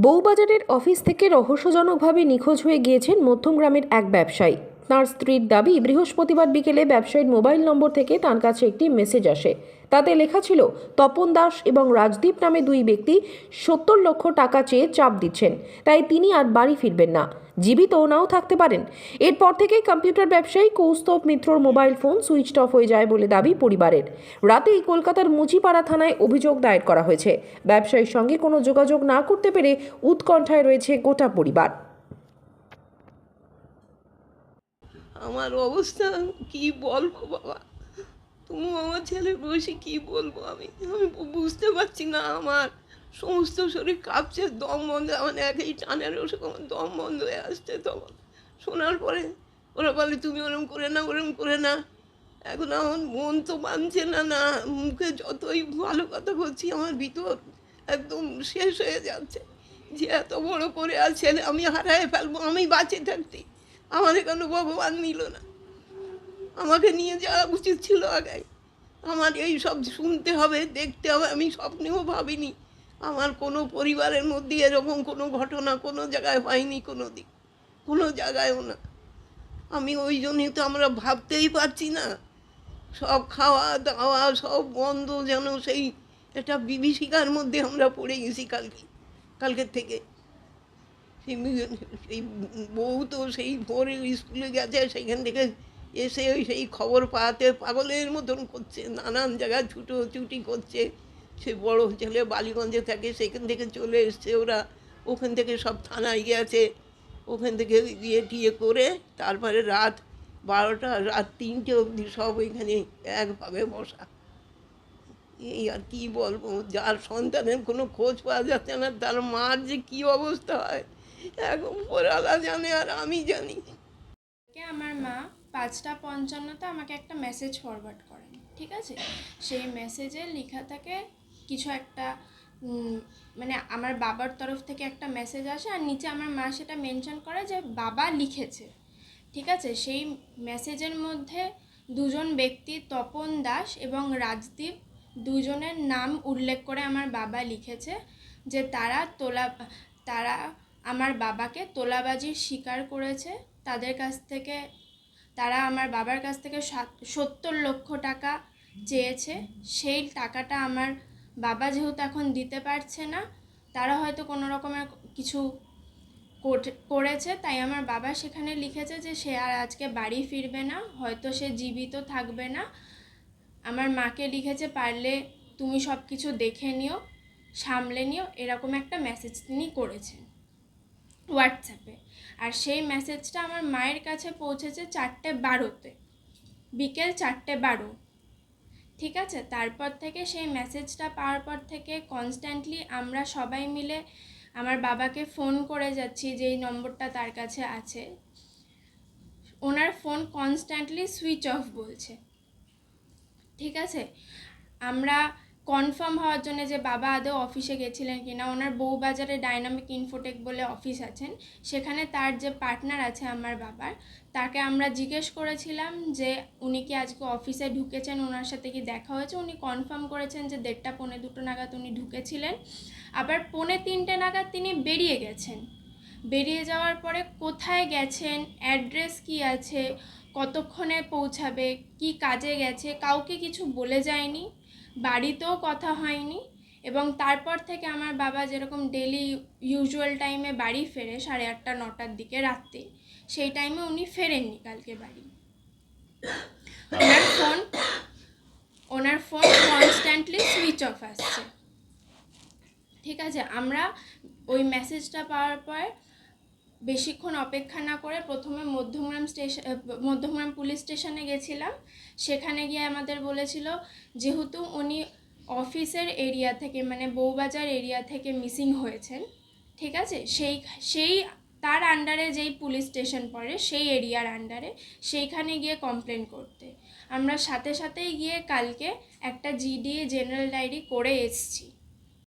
বউবাজারের office থেকে রহস্যজনকভাবে নিখোঁজ হয়ে গিয়েছেন মধ্যমগ্রামের এক ব্যবসায়ী। তাঁর স্ত্রীর দাবি, বৃহস্পতিবার বিকেলে ব্যবসায়ীর মোবাইল নম্বর থেকে তার কাছে একটি মেসেজ আসে। তাতে লেখা ছিল, তপন দাস এবং রাজদীপ নামে দুই ব্যক্তি সত্তর লক্ষ টাকা চেয়ে চাপ দিচ্ছেন। তাই তিনি আর বাড়ি ফিরবেন না। জীবিত নাও থাকতে পারেন। এরপর থেকেই কম্পিউটার ব্যবসায়ী কৌস্তব মিত্রর মোবাইল ফোন সুইচ অফ হয়ে যায় বলে দাবি পরিবারের। রাতেই কলকাতার মুচিপাড়া থানায় অভিযোগ দায়ের করা হয়েছে। ব্যবসায়ীর সঙ্গে কোনো যোগাযোগ না করতে পেরে উৎকণ্ঠায় রয়েছে গোটা পরিবার। আমার অবস্থা কি বলব বাবা? তুমি আমার ছেলে বসে কি বলব আমি? আমি বুঝতে পারছি না আমার। সমস্ত শরীর কাঁপছে, দম বন্ধ, আমার একই টানের ওষুধ আমার দম বন্ধ হয়ে আসছে তখন শোনার পরে ওরা বলে, তুমি ওরম করে না ওরম করে না এখন আমার মন তো মানছে না না, মুখে যতই ভালো কথা বলছি, আমার ভিতর একদম শেষ হয়ে যাচ্ছে। যে এত বড় করে আর ছেলে আমি হারায় ফেলব, আমি বাঁচে থাকতে। আমার কেন ভগবান নিল না? আমাকে নিয়ে যাওয়া উচিত ছিল আগে। আমার এই সব শুনতে হবে, দেখতে হবে, আমি স্বপ্নেও ভাবিনি। আমার কোনো পরিবারের মধ্যে এরকম কোনো ঘটনা কোনো জায়গায় হয়নি কোনো দিক কোনো জায়গায়ও না। আমি ওই জন্যই তো আমরা ভাবতেই পারছি না। সব খাওয়া দাওয়া সব বন্ধ যেন সেই একটা বিভীষিকার মধ্যে আমরা পড়ে গেছি কালকে, কালকের থেকে। সেই বউ তো সেই ভোরে স্কুলে গেছে সেখান থেকে এসে ওই সেই খবর পাওয়াতে পাগলের মতন করছে, নানান জায়গায় ছুটো ছুটি করছে। সে বড় ছেলে বালিগঞ্জে থাকে, সেখান থেকে চলে এসছে ওরা। ওখান থেকে সব থানায় গেছে। ওখান থেকে গিয়ে টিয়ে করে তারপরে রাত বারোটা, রাত তিনটে অবধি সব ওইখানে একভাবে বসা। এই আর কি বলব, যার সন্তানের কোনো খোঁজ পাওয়া যাচ্ছে না, তার মার যে কি অবস্থা হয়, এখন পরালা জানে আর আমি জানি। আমার মা? পাঁচটা পঞ্চান্নতে আমাকে একটা মেসেজ ফরওয়ার্ড করেন, ঠিক আছে? সেই মেসেজে লেখা থাকে কিছু একটা মানে আমার বাবার তরফ থেকে একটা মেসেজ আসে আর নিচে আমার মা সেটা মেনশন করে যে বাবা লিখেছে, ঠিক আছে? সেই মেসেজের মধ্যে দুজন ব্যক্তি তপন দাস এবং রাজদীপ দুজনের নাম উল্লেখ করে আমার বাবা লিখেছে যে তারা তোলা, তারা আমার বাবাকে তোলাবাজির শিকার করেছে, তাদের কাছ থেকে তারা আমার বাবার কাছ থেকে সাত- সত্তর লক্ষ টাকা চেয়েছে। সেই টাকাটা আমার বাবা যেহেতু এখন দিতে পারছে না, তারা হয়তো কোনো রকমের কিছু করেছে। তাই আমার বাবা সেখানে লিখেছে যে সে আর আজকে বাড়ি ফিরবে না, হয়তো সে জীবিত থাকবে না। আমার মাকে লিখেছে, পারলে তুমি সব কিছু দেখে নিও, সামলে নিও। এরকম একটা মেসেজ তিনি করেছেন। হোয়াটসঅ্যাপে আর সেই মেসেজটা আমার মায়ের কাছে পৌঁছেছে চারটে বারোতে। বিকেল চারটে বারো। ঠিক আছে? তারপর থেকে সেই মেসেজটা পাওয়ার পর থেকে কনস্ট্যান্টলি আমরা সবাই মিলে আমার বাবাকে ফোন করে যাচ্ছি যেই নম্বরটা তার কাছে আছে। ওনার ফোন কনস্ট্যান্টলি সুইচ অফ বলছে। ঠিক আছে? আমরা কনফার্ম হওয়ার জন্য যে বাবা আদৌ অফিসে গেছিলেন কিনা, ওনার বউবাজারে ডাইনামিক ইনফোটেক বলে অফিস আছেন, সেখানে তার যে পার্টনার আছে আমার বাবার, তাকে আমরা জিজ্ঞেস করেছিলাম যে উনি কি আজকে অফিসে ঢুকেছেন, ওনার সাথে কি দেখা হয়েছে? উনি কনফার্ম করেছেন যে দেড়টা পৌনে দুটো নাগাদ উনি ঢুকেছিলেন। আবার পৌনে তিনটে নাগাদ তিনি বেরিয়ে গেছেন। বেরিয়ে যাওয়ার পরে কোথায় গেছেন অ্যাড্রেস কি আছে, কতক্ষণে পৌঁছাবে, কি কাজে গেছে, কাউকে কিছু বলে যায়নি। বাড়িতেও কথা হয়নি এবং তারপর থেকে আমার বাবা যেরকম ডেলি ইউজুয়াল টাইমে বাড়ি ফেরে সাড়ে আটটা, নটার দিকে রাত্রে, সেই টাইমে উনি ফেরেননি কালকে বাড়ি। ওনার ফোন ওনার ফোন কনস্ট্যান্টলি সুইচ অফ আসছে। ঠিক আছে, আমরা ওই মেসেজটা পাওয়ার পর বেশিক্ষণ অপেক্ষা না করে প্রথমে মধ্যমগ্রাম স্টেশন মধ্যমগ্রাম পুলিশ স্টেশনে গেছিলাম। সেখানে গিয়ে আমাদের বলেছিল যেহেতু উনি অফিসের এরিয়া থেকে মানে বউবাজার এরিয়া থেকে মিসিং হয়েছেন, ঠিক আছে? সেই সেই, তার আন্ডারে যেই পুলিশ স্টেশন পড়ে, সেই এরিয়ার আন্ডারে সেইখানে গিয়ে কমপ্লেন করতে। আমরা সাথে সাথেই গিয়ে কালকে একটা জিডি জেনারেল ডায়েরি করে এসেছি।